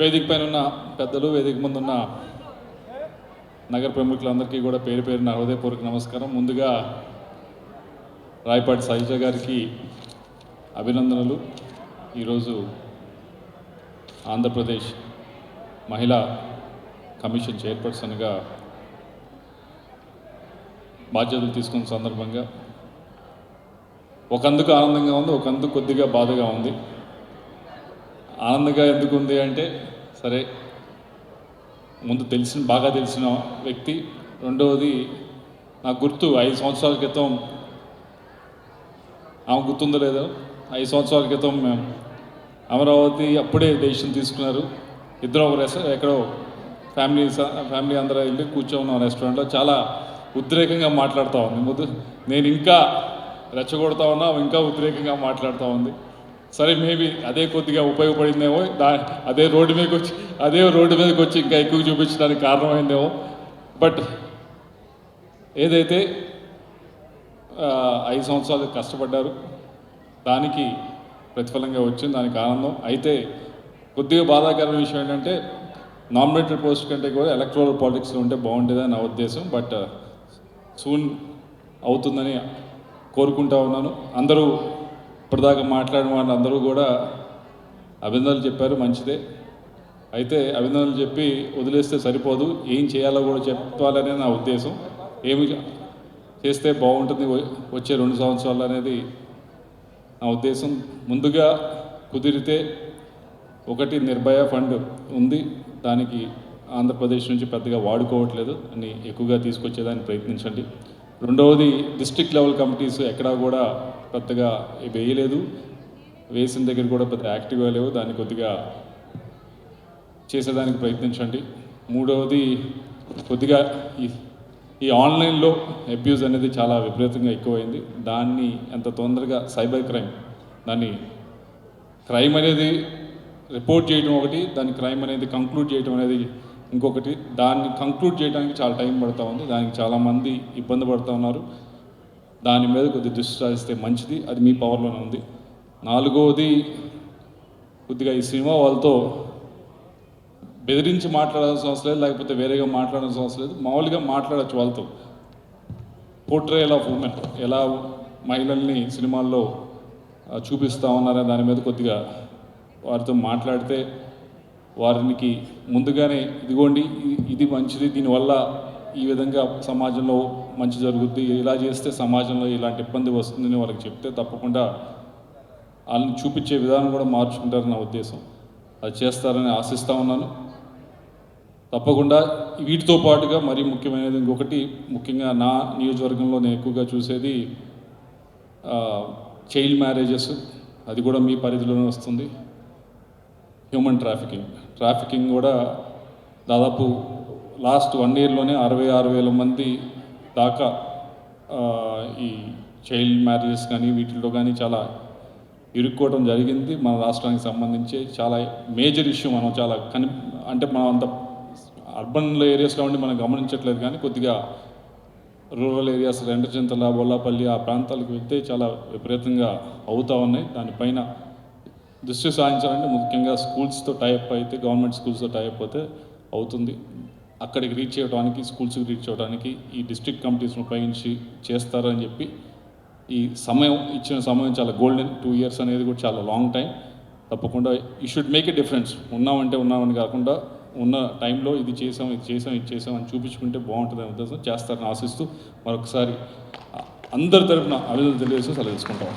వేదిక పైన ఉన్న పెద్దలు వేదిక ముందు ఉన్న నగర ప్రముఖులందరికీ కూడా పేరు పేరున హృదయపూర్వక నమస్కారం. ముందుగా రాయపాటి సహిజ గారికి అభినందనలు. ఈరోజు ఆంధ్రప్రదేశ్ మహిళా కమిషన్ చైర్పర్సన్గా బాధ్యతలు తీసుకున్న సందర్భంగా ఒకందుకు ఆనందంగా ఉంది ఒకందుకు కొద్దిగా బాధగా ఉంది. ఆనందంగా ఎందుకు ఉంది అంటే సరే ముందు తెలిసిన బాగా తెలిసిన వ్యక్తి. రెండవది నాకు గుర్తు ఐదు సంవత్సరాల క్రితం ఆమె గుర్తుందో లేదో ఐదు సంవత్సరాల క్రితం మేము అమరావతి అప్పుడే డెసిషన్ తీసుకున్నారు. ఇద్దరు ఒక రెస్ట ఎక్కడో ఫ్యామిలీ ఫ్యామిలీ అందరూ వెళ్ళి కూర్చోన్నాం రెస్టారెంట్లో చాలా ఉద్రేకంగా మాట్లాడుతూ ఉంది. ముందు నేను ఇంకా రెచ్చగొడతా ఉన్నా ఇంకా ఉద్రేకంగా మాట్లాడుతూ ఉంది. సరే మేబీ అదే కొద్దిగా ఉపయోగపడిందేమో దా అదే రోడ్డు మీదకి వచ్చి అదే రోడ్డు మీదకి వచ్చి ఇంకా ఎక్కువ చూపించడానికి కారణమైందేమో. బట్ ఏదైతే ఐదు సంవత్సరాలు కష్టపడ్డారు దానికి ప్రతిఫలంగా వచ్చింది దానికి ఆనందం. అయితే కొద్దిగా బాధాకరమైన విషయం ఏంటంటే నామినేటెడ్ పోస్ట్ కంటే కూడా ఎలక్ట్రల్ పాలిటిక్స్లో ఉంటే బాగుంటుందని నా ఉద్దేశం. బట్ సూన్ అవుతుందని కోరుకుంటా ఉన్నాను. అందరూ ఇప్పటిదాకా మాట్లాడిన వాళ్ళు అందరూ కూడా అభినందనలు చెప్పారు మంచిదే. అయితే అభినందనలు చెప్పి వదిలేస్తే సరిపోదు. ఏం చేయాలో కూడా చెప్పాలనే నా ఉద్దేశం. ఏమి చేస్తే బాగుంటుంది వచ్చే రెండు సంవత్సరాలు అనేది నా ఉద్దేశం. ముందుగా కుదిరితే ఒకటి నిర్భయ ఫండ్ ఉంది. దానికి ఆంధ్రప్రదేశ్ నుంచి పెద్దగా వాడుకోవట్లేదు అని ఎక్కువగా తీసుకొచ్చేదాన్ని ప్రయత్నించండి. రెండవది డిస్ట్రిక్ట్ లెవెల్ కమిటీస్ ఎక్కడా కూడా పెద్దగా వేయలేదు. వేసిన దగ్గర కూడా పెద్ద యాక్టివ్గా లేవు. దాన్ని కొద్దిగా చేసేదానికి ప్రయత్నించండి. మూడవది కొద్దిగా ఈ ఈ ఆన్లైన్లో అబ్యూజ్ అనేది చాలా విపరీతంగా ఎక్కువైంది. దాన్ని ఎంత తొందరగా సైబర్ క్రైమ్ దాన్ని క్రైమ్ అనేది రిపోర్ట్ చేయడం ఒకటి దాని క్రైమ్ అనేది కంక్లూడ్ చేయడం అనేది ఇంకొకటి దాన్ని కంక్లూడ్ చేయడానికి చాలా టైం పడుతూ ఉంది. దానికి చాలామంది ఇబ్బంది పడుతూ ఉన్నారు. దాని మీద కొద్దిగా దృష్టి సాధిస్తే మంచిది. అది మీ పవర్లోనే ఉంది. నాలుగవది కొద్దిగా ఈ సినిమా వాళ్ళతో బెదిరించి మాట్లాడాల్సిన అవసరం లేదు. లేకపోతే వేరేగా మాట్లాడాల్సిన అవసరం లేదు. మామూలుగా మాట్లాడచ్చు వాళ్ళతో. పోర్ట్రేయల్ ఆఫ్ ఉమెన్ ఎలా మహిళల్ని సినిమాల్లో చూపిస్తూ చూపిస్తా ఉన్నారనే దాని మీద కొద్దిగా వారితో మాట్లాడితే వారికి ముందుగానే ఇదిగోండి ఇది మంచిది దీనివల్ల ఈ విధంగా సమాజంలో మంచి జరుగుద్ది ఇలా చేస్తే సమాజంలో ఇలాంటి ఇబ్బంది వస్తుందని వాళ్ళకి చెప్తే తప్పకుండా వాళ్ళని చూపించే విధానం కూడా మార్చుకుంటారని నా ఉద్దేశం. అది చేస్తారని ఆశిస్తూ ఉన్నాను. తప్పకుండా వీటితో పాటుగా మరీ ముఖ్యమైనది ఇంకొకటి ముఖ్యంగా నా నియోజకవర్గంలో నేను ఎక్కువగా చూసేది చైల్డ్ మ్యారేజెస్. అది కూడా మీ పరిధిలోనే వస్తుంది. హ్యూమన్ ట్రాఫికింగ్ ట్రాఫికింగ్ కూడా దాదాపు లాస్ట్ వన్ ఇయర్లోనే అరవై ఆరు వేల మంది దాకా ఈ చైల్డ్ మ్యారేజెస్ కానీ వీటిలో కానీ చాలా ఇరుక్కోవడం జరిగింది. మన రాష్ట్రానికి సంబంధించి చాలా మేజర్ ఇష్యూ మనం చాలా కని అంటే మనం అంత అర్బన్ ఏరియాస్లో ఉండి మనం గమనించట్లేదు కానీ కొద్దిగా రూరల్ ఏరియాస్ రెండచింతల బొల్లాపల్లి ఆ ప్రాంతాలకు వెళ్తే చాలా విపరీతంగా అవుతూ ఉన్నాయి. దానిపైన దృష్టి సాధించాలంటే ముఖ్యంగా స్కూల్స్తో టైప్ అయితే గవర్నమెంట్ స్కూల్స్తో టైప్ అయితే అవుతుంది. అక్కడికి రీచ్ చేయడానికి స్కూల్స్కి రీచ్ చేయడానికి ఈ డిస్ట్రిక్ట్ కమిటీస్ని ఉపయోగించి చేస్తారని చెప్పి ఈ సమయం ఇచ్చిన సమయం చాలా గోల్డెన్. టూ ఇయర్స్ అనేది కూడా చాలా లాంగ్ టైం తప్పకుండా ఈ షుడ్ మేక్ ఎ డిఫరెన్స్. ఉన్నామంటే ఉన్నామని కాకుండా ఉన్న టైంలో ఇది చేసాం ఇది చేసాం ఇది చేసాం అని చూపించుకుంటే బాగుంటుందని ఉద్దేశం చేస్తారని ఆశిస్తూ మరొకసారి అందరి తరపున అభివృద్ధి తెలియజేసి సెలవు తీసుకుంటాం.